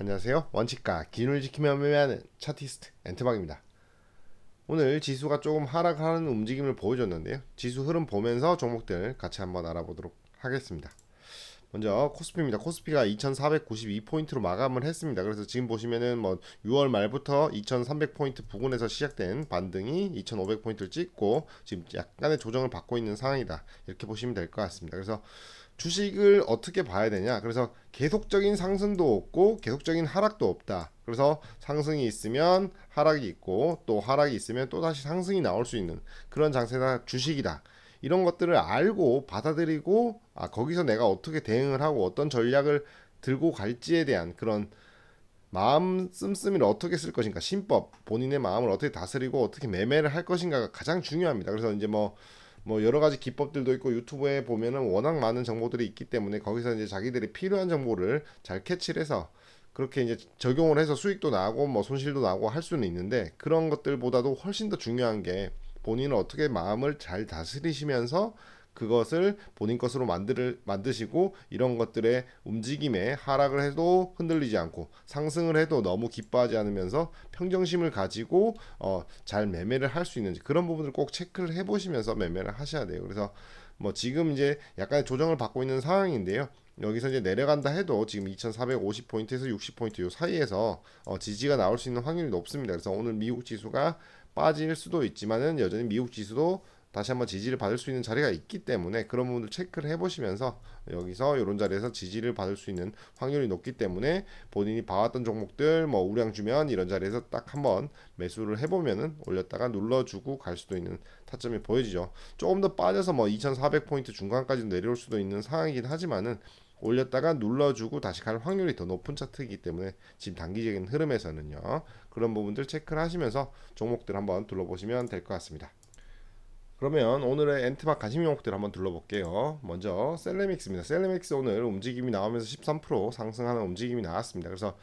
안녕하세요. 원칙가 기준을 지키며 매매하는 차티스트 엔트박입니다. 오늘 지수가 조금 하락하는 움직임을 보여줬는데요. 지수 흐름 보면서 종목들 같이 한번 알아보도록 하겠습니다. 먼저 코스피입니다. 코스피가 2,492포인트로 마감을 했습니다. 그래서 지금 보시면은 뭐 6월 말부터 2,300포인트 부근에서 시작된 반등이 2,500포인트를 찍고 지금 약간의 조정을 받고 있는 상황이다. 이렇게 보시면 될 것 같습니다. 그래서 주식을 어떻게 봐야 되냐? 그래서 계속적인 상승도 없고 계속적인 하락도 없다. 그래서 상승이 있으면 하락이 있고 또 하락이 있으면 또 다시 상승이 나올 수 있는 그런 장세가 주식이다. 이런 것들을 알고 받아들이고 아 거기서 내가 어떻게 대응을 하고 어떤 전략을 들고 갈지에 대한 그런 마음 씀씀이를 어떻게 쓸 것인가 신법 본인의 마음을 어떻게 다스리고 어떻게 매매를 할 것인가가 가장 중요합니다. 그래서 이제 뭐 뭐 여러 가지 기법들도 있고 유튜브에 보면은 워낙 많은 정보들이 있기 때문에 거기서 이제 자기들이 필요한 정보를 잘 캐치를 해서 그렇게 이제 적용을 해서 수익도 나고 뭐 손실도 나고 할 수는 있는데 그런 것들보다도 훨씬 더 중요한 게 본인은 어떻게 마음을 잘 다스리시면서 그것을 본인 것으로 만들 만드시고 이런 것들의 움직임에 하락을 해도 흔들리지 않고 상승을 해도 너무 기뻐하지 않으면서 평정심을 가지고 어, 잘 매매를 할 수 있는지 그런 부분을 꼭 체크를 해보시면서 매매를 하셔야 돼요. 그래서 뭐 지금 이제 약간의 조정을 받고 있는 상황인데요. 여기서 이제 내려간다 해도 지금 2,450포인트에서 60포인트 요 사이에서 어, 지지가 나올 수 있는 확률이 높습니다. 그래서 오늘 미국 지수가 빠질 수도 있지만은 여전히 미국 지수도 다시 한번 지지를 받을 수 있는 자리가 있기 때문에 그런 부분을 체크를 해보시면서 여기서 이런 자리에서 지지를 받을 수 있는 확률이 높기 때문에 본인이 봐왔던 종목들 뭐 우량 주면 이런 자리에서 딱 한번 매수를 해보면은 올렸다가 눌러주고 갈 수도 있는 타점이 보여지죠. 조금 더 빠져서 뭐 2,400포인트 중간까지 내려올 수도 있는 상황이긴 하지만은 올렸다가 눌러주고 다시 갈 확률이 더 높은 차트이기 때문에 지금 단기적인 흐름에서는요 그런 부분들 체크를 하시면서 종목들 한번 둘러보시면 될 것 같습니다. 그러면 오늘의 엔트박 관심 종목들 한번 둘러볼게요. 먼저 셀레믹스입니다. 셀레믹스 오늘 움직임이 나오면서 13% 상승하는 움직임이 나왔습니다. 그래서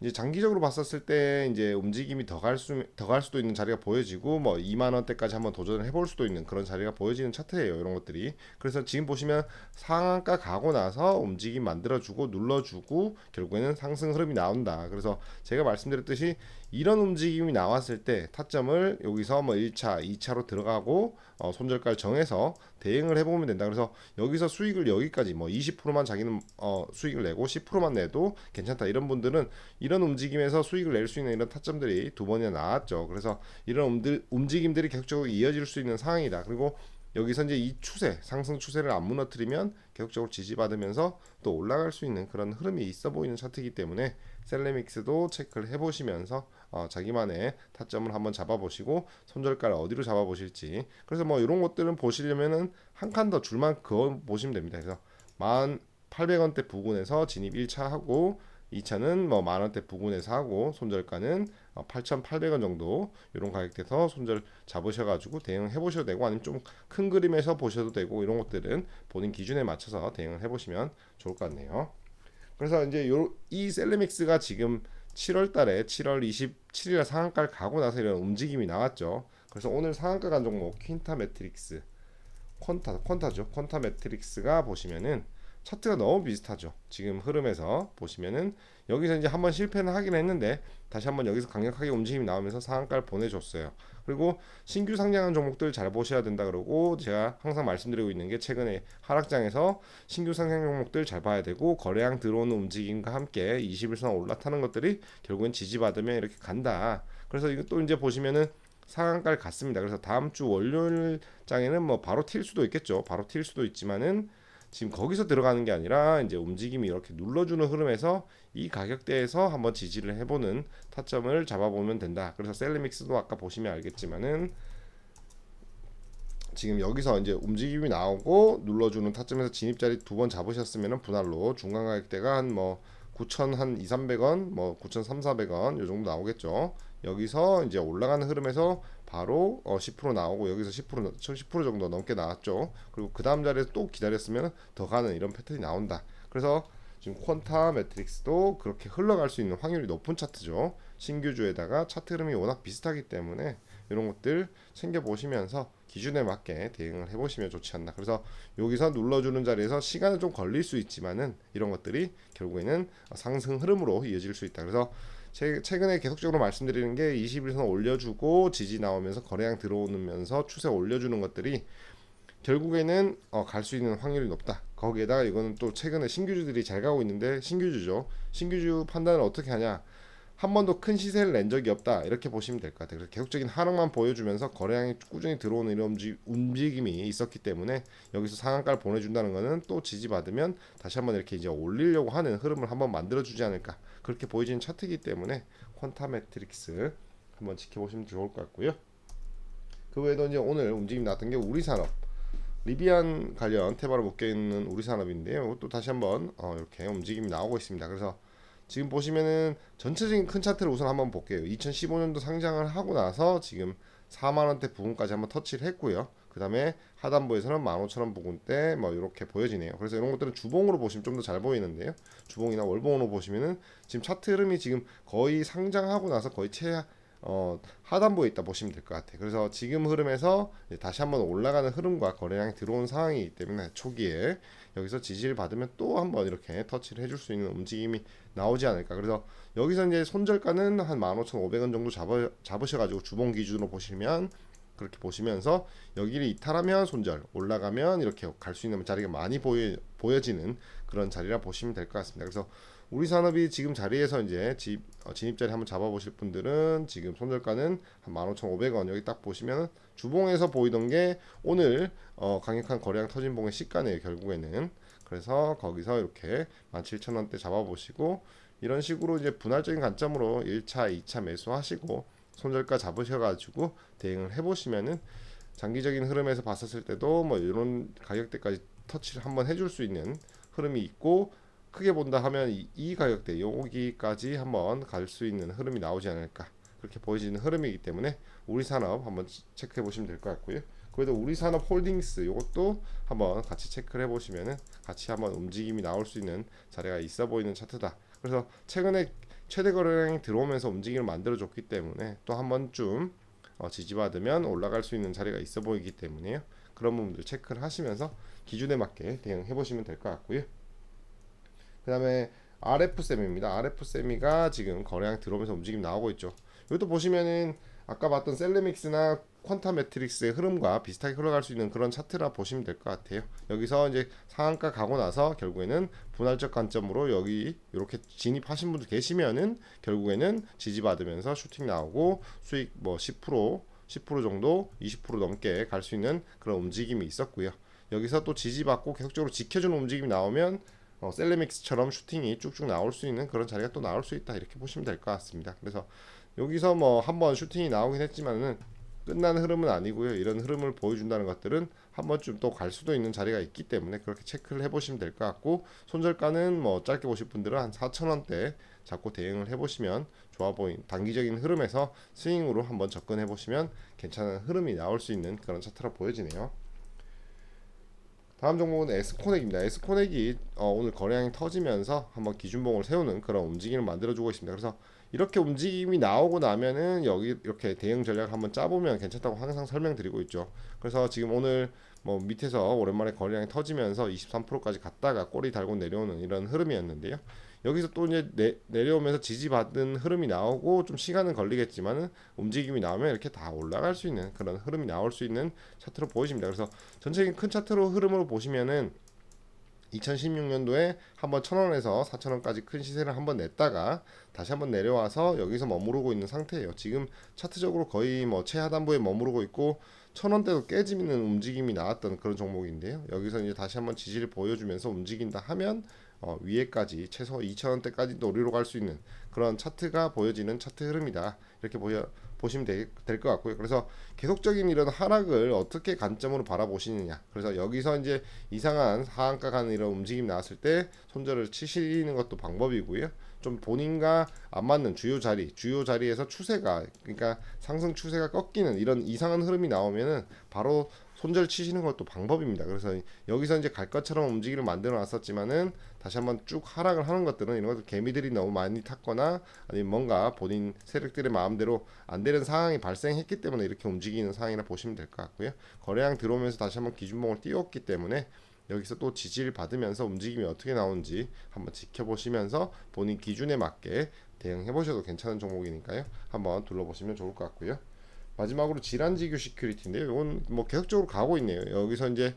이제 장기적으로 봤었을 때 이제 움직임이 더 갈 수 더 갈 수도 있는 자리가 보여지고 뭐 2만 원대까지 한번 도전을 해볼 수도 있는 그런 자리가 보여지는 차트예요 이런 것들이 그래서 지금 보시면 상한가 가고 나서 움직임 만들어주고 눌러주고 결국에는 상승 흐름이 나온다 그래서 제가 말씀드렸듯이 이런 움직임이 나왔을 때 타점을 여기서 뭐 1차, 2차로 들어가고 어, 손절가를 정해서 대응을 해보면 된다. 그래서 여기서 수익을 여기까지 뭐 20%만 자기는 어, 수익을 내고 10%만 내도 괜찮다. 이런 분들은 이런 움직임에서 수익을 낼 수 있는 이런 타점들이 두 번이나 나왔죠. 그래서 이런 움직임들이 계속적으로 이어질 수 있는 상황이다. 그리고 여기서 이제 이 추세, 상승 추세를 안 무너뜨리면 계속적으로 지지받으면서 또 올라갈 수 있는 그런 흐름이 있어 보이는 차트이기 때문에 셀레믹스도 체크를 해보시면서 어, 자기만의 타점을 한번 잡아보시고 손절가를 어디로 잡아보실지 그래서 뭐 이런 것들은 보시려면은 한 칸 더 줄만 그어 보시면 됩니다. 그래서 만 800원대 부근에서 진입 1차 하고 2차는 뭐 만 원대 부근에서 하고 손절가는 8,800원 어, 정도 이런 가격대에서 손절 잡으셔가지고 대응해 보셔도 되고 아니면 좀 큰 그림에서 보셔도 되고 이런 것들은 본인 기준에 맞춰서 대응을 해보시면 좋을 것 같네요. 그래서 이제 요, 이 셀레믹스가 지금 7월 달에 7월 27일 상한가를 가고 나서 이런 움직임이 나왔죠. 그래서 오늘 상한가 간 종목 퀸타 매트릭스 퀀타 퀀타죠. 퀀타 매트릭스가 보시면은 차트가 너무 비슷하죠. 지금 흐름에서 보시면은 여기서 이제 한번 실패는 하긴 했는데 다시 한번 여기서 강력하게 움직임이 나오면서 상한가를 보내줬어요. 그리고 신규 상장한 종목들 잘 보셔야 된다 그러고 제가 항상 말씀드리고 있는 게 최근에 하락장에서 신규 상장 종목들 잘 봐야 되고 거래량 들어오는 움직임과 함께 21선 올라타는 것들이 결국엔 지지받으면 이렇게 간다. 그래서 이거 또 이제 보시면은 상한가를 갔습니다. 그래서 다음 주 월요일 장에는 뭐 바로 튈 수도 있겠죠. 바로 튈 수도 있지만은 지금 거기서 들어가는 게 아니라 이제 움직임이 이렇게 눌러주는 흐름에서 이 가격대에서 한번 지지를 해보는 타점을 잡아보면 된다. 그래서 셀레믹스도 아까 보시면 알겠지만은 지금 여기서 이제 움직임이 나오고 눌러주는 타점에서 진입자리 두 번 잡으셨으면 분할로 중간 가격대가 한 뭐 9천 한 2, 300원, 뭐 9천 3, 400원 요 정도 나오겠죠. 여기서 이제 올라가는 흐름에서 바로 어 10% 나오고 여기서 10% 10% 정도 넘게 나왔죠. 그리고 그 다음 자리에서 또 기다렸으면 더 가는 이런 패턴이 나온다. 그래서 지금 퀀타 매트릭스도 그렇게 흘러갈 수 있는 확률이 높은 차트죠. 신규주에다가 차트 흐름이 워낙 비슷하기 때문에 이런 것들 챙겨 보시면서 기준에 맞게 대응을 해보시면 좋지 않나. 그래서 여기서 눌러주는 자리에서 시간은 좀 걸릴 수 있지만은 이런 것들이 결국에는 상승 흐름으로 이어질 수 있다. 그래서 제- 최근에 계속적으로 말씀드리는 게 21선 올려주고 지지 나오면서 거래량 들어오면서 추세 올려주는 것들이 결국에는 어, 갈 수 있는 확률이 높다. 거기에다가 이거는 또 최근에 신규주들이 잘 가고 있는데 신규주죠. 신규주 판단을 어떻게 하냐? 한 번도 큰 시세를 낸 적이 없다. 이렇게 보시면 될 것 같아요. 그래서 계속적인 하락만 보여주면서 거래량이 꾸준히 들어오는 이런 움직- 움직임이 있었기 때문에 여기서 상한가를 보내준다는 거는 또 지지받으면 다시 한번 이렇게 이제 올리려고 하는 흐름을 한번 만들어주지 않을까. 그렇게 보여지는 차트이기 때문에 퀀타 매트릭스 한번 지켜보시면 좋을 것 같고요. 그 외에도 이제 오늘 움직임 나왔던 게 우리 산업. 리비안 관련 테마로 묶여 있는 우리 산업인데요. 이것도 다시 한번 어, 이렇게 움직임이 나오고 있습니다. 그래서 지금 보시면은 전체적인 큰 차트를 우선 한번 볼게요. 2015년도 상장을 하고 나서 지금 4만 원대 부분까지 한번 터치를 했고요. 그 다음에 하단부에서는 15,000원 부근대 뭐 이렇게 보여지네요. 그래서 이런 것들은 주봉으로 보시면 좀 더 잘 보이는데요. 주봉이나 월봉으로 보시면은 지금 차트 흐름이 지금 거의 상장하고 나서 거의 최 어, 하단부에 있다 보시면 될 것 같아요. 그래서 지금 흐름에서 다시 한번 올라가는 흐름과 거래량이 들어온 상황이기 때문에 초기에 여기서 지지를 받으면 또 한번 이렇게 터치를 해줄 수 있는 움직임이 나오지 않을까. 그래서 여기서 이제 손절가는 한 15,500원 정도 잡아, 잡으셔가지고 주봉 기준으로 보시면 그렇게 보시면서 여기를 이탈하면 손절, 올라가면 이렇게 갈 수 있는 자리가 많이 보여, 보여지는 그런 자리라 보시면 될 것 같습니다. 그래서 우리 산업이 지금 자리에서 이제 집, 어, 진입 자리 한번 잡아보실 분들은 지금 손절가는 한 15,500원 여기 딱 보시면 주봉에서 보이던 게 오늘 어, 강력한 거래량 터진 봉의 시가네요 결국에는 그래서 거기서 이렇게 17,000원대 잡아보시고 이런 식으로 이제 분할적인 관점으로 1차, 2차 매수하시고 손절가 잡으셔가지고 대응을 해보시면은 장기적인 흐름에서 봤었을 때도 뭐 이런 가격대까지 터치를 한번 해줄 수 있는 흐름이 있고 크게 본다 하면 이, 이 가격대 여기까지 한번 갈 수 있는 흐름이 나오지 않을까 그렇게 보여지는 흐름이기 때문에 우리 산업 한번 체크해 보시면 될 것 같고요. 그래도 우리 산업 홀딩스 이것도 한번 같이 체크를 해보시면은 같이 한번 움직임이 나올 수 있는 자리가 있어 보이는 차트다. 그래서 최근에 최대 거래량이 들어오면서 움직임을 만들어줬기 때문에 또 한 번쯤 어, 지지받으면 올라갈 수 있는 자리가 있어 보이기 때문에요. 그런 부분들 체크를 하시면서 기준에 맞게 대응해 보시면 될 것 같고요. 그 다음에 RF세미입니다. RF세미가 지금 거래량 들어오면서 움직임 나오고 있죠. 이것도 보시면은 아까 봤던 셀레믹스나 퀀타 매트릭스의 흐름과 비슷하게 흘러갈 수 있는 그런 차트라 보시면 될 것 같아요. 여기서 이제 상한가 가고 나서 결국에는 분할적 관점으로 여기 이렇게 진입하신 분들 계시면은 결국에는 지지받으면서 슈팅 나오고 수익 뭐 10% 10% 정도 20% 넘게 갈 수 있는 그런 움직임이 있었고요. 여기서 또 지지받고 계속적으로 지켜주는 움직임이 나오면 어, 셀레믹스처럼 슈팅이 쭉쭉 나올 수 있는 그런 자리가 또 나올 수 있다 이렇게 보시면 될 것 같습니다. 그래서 여기서 뭐 한번 슈팅이 나오긴 했지만은 끝난 흐름은 아니고요. 이런 흐름을 보여준다는 것들은 한 번쯤 또 갈 수도 있는 자리가 있기 때문에 그렇게 체크를 해보시면 될 것 같고 손절가는 뭐 짧게 보실 분들은 한 4,000원대 잡고 대응을 해보시면 좋아 보인 단기적인 흐름에서 스윙으로 한번 접근해 보시면 괜찮은 흐름이 나올 수 있는 그런 차트라 보여지네요. 다음 종목은 에스코넥입니다. 에스코넥이 어, 오늘 거래량이 터지면서 한번 기준봉을 세우는 그런 움직임을 만들어주고 있습니다. 그래서 이렇게 움직임이 나오고 나면은 여기 이렇게 대응 전략을 한번 짜보면 괜찮다고 항상 설명드리고 있죠. 그래서 지금 오늘 뭐 밑에서 오랜만에 거래량이 터지면서 23%까지 갔다가 꼬리 달고 내려오는 이런 흐름이었는데요. 여기서 또 이제 내, 내려오면서 지지받은 흐름이 나오고 좀 시간은 걸리겠지만은 움직임이 나오면 이렇게 다 올라갈 수 있는 그런 흐름이 나올 수 있는 차트로 보여집니다. 그래서 전체적인 큰 차트로 흐름으로 보시면은 2016년도에 한번 1000원에서 4000원까지 큰 시세를 한번 냈다가 다시 한번 내려와서 여기서 머무르고 있는 상태예요. 지금 차트적으로 거의 뭐 최하단부에 머무르고 있고 1000원대도 깨지는 움직임이 나왔던 그런 종목인데요. 여기서 이제 다시 한번 지지를 보여주면서 움직인다 하면 어, 위에까지 최소 2,000원대까지 노리로 갈 수 있는 그런 차트가 보여지는 차트 흐름이다. 이렇게 보여 보시면 될 것 같고요. 그래서 계속적인 이런 하락을 어떻게 관점으로 바라보시느냐. 그래서 여기서 이제 이상한 하한가 가는 이런 움직임 나왔을 때 손절을 치시는 것도 방법이고요. 좀 본인과 안 맞는 주요 자리, 주요 자리에서 추세가 그러니까 상승 추세가 꺾이는 이런 이상한 흐름이 나오면은 바로 손절 치시는 것도 방법입니다. 그래서 여기서 이제 갈 것처럼 움직이를 만들어 놨었지만은 다시 한번 쭉 하락을 하는 것들은 이런 것들 개미들이 너무 많이 탔거나 아니면 뭔가 본인 세력들의 마음대로 안 되는 상황이 발생했기 때문에 이렇게 움직이는 상황이라 보시면 될 것 같고요. 거래량 들어오면서 다시 한번 기준봉을 띄웠기 때문에 여기서 또 지지를 받으면서 움직임이 어떻게 나오는지 한번 지켜보시면서 본인 기준에 맞게 대응해 보셔도 괜찮은 종목이니까요. 한번 둘러보시면 좋을 것 같고요. 마지막으로 질환지교 시큐리티인데 이건 뭐 계속적으로 가고 있네요. 여기서 이제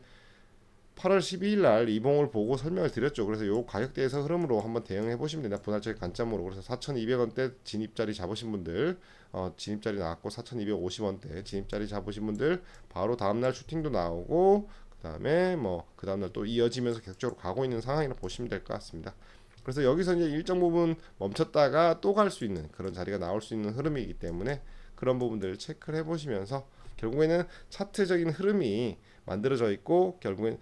8월 12일 날 이봉을 보고 설명을 드렸죠. 그래서 요 가격대에서 흐름으로 한번 대응해 보시면 됩니다. 분할적 관점으로 그래서 4,200원대 진입자리 잡으신 분들 어, 진입자리 나왔고 4,250원대 진입자리 잡으신 분들 바로 다음날 슈팅도 나오고 그다음에 뭐 그 다음날 또 이어지면서 계속적으로 가고 있는 상황이라 보시면 될 것 같습니다. 그래서 여기서 이제 일정 부분 멈췄다가 또 갈 수 있는 그런 자리가 나올 수 있는 흐름이기 때문에 그런 부분들을 체크를 해보시면서 결국에는 차트적인 흐름이 만들어져 있고 결국엔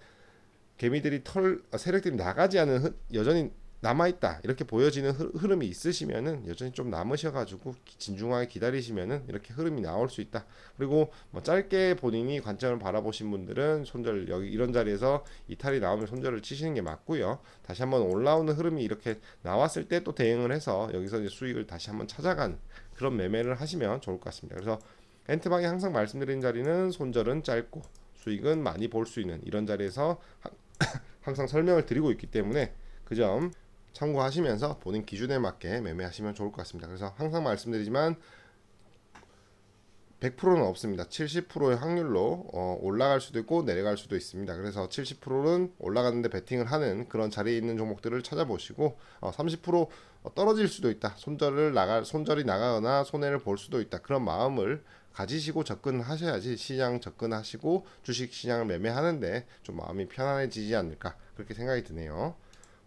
개미들이 털 아, 세력들이 나가지 않은 흐, 여전히 남아 있다 이렇게 보여지는 흐, 흐름이 있으시면은 여전히 좀 남으셔가지고 기- 진중하게 기다리시면은 이렇게 흐름이 나올 수 있다. 그리고 뭐 짧게 본인이 관점을 바라보신 분들은 손절 여기 이런 자리에서 이탈이 나오면 손절을 치시는 게 맞고요. 다시 한번 올라오는 흐름이 이렇게 나왔을 때 또 대응을 해서 여기서 이제 수익을 다시 한번 찾아간 그런 매매를 하시면 좋을 것 같습니다. 그래서 엔트방이 항상 말씀드린 자리는 손절은 짧고 수익은 많이 볼 수 있는 이런 자리에서 하- 항상 설명을 드리고 있기 때문에 그점 참고하시면서 본인 기준에 맞게 매매하시면 좋을 것 같습니다. 그래서 항상 말씀드리지만 100%는 없습니다. 70%의 확률로 어, 올라갈 수도 있고 내려갈 수도 있습니다. 그래서 70%는 올라가는데 베팅을 하는 그런 자리에 있는 종목들을 찾아보시고 어, 30% 떨어질 수도 있다. 손절을 나갈 손절이 나가거나 손해를 볼 수도 있다. 그런 마음을 가지시고 접근하셔야지 시장 접근하시고 주식 시장을 매매하는데 좀 마음이 편안해지지 않을까 그렇게 생각이 드네요.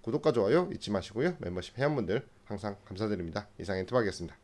구독과 좋아요 잊지 마시고요. 멤버십 회원분들 항상 감사드립니다. 이상 엔트박이었습니다.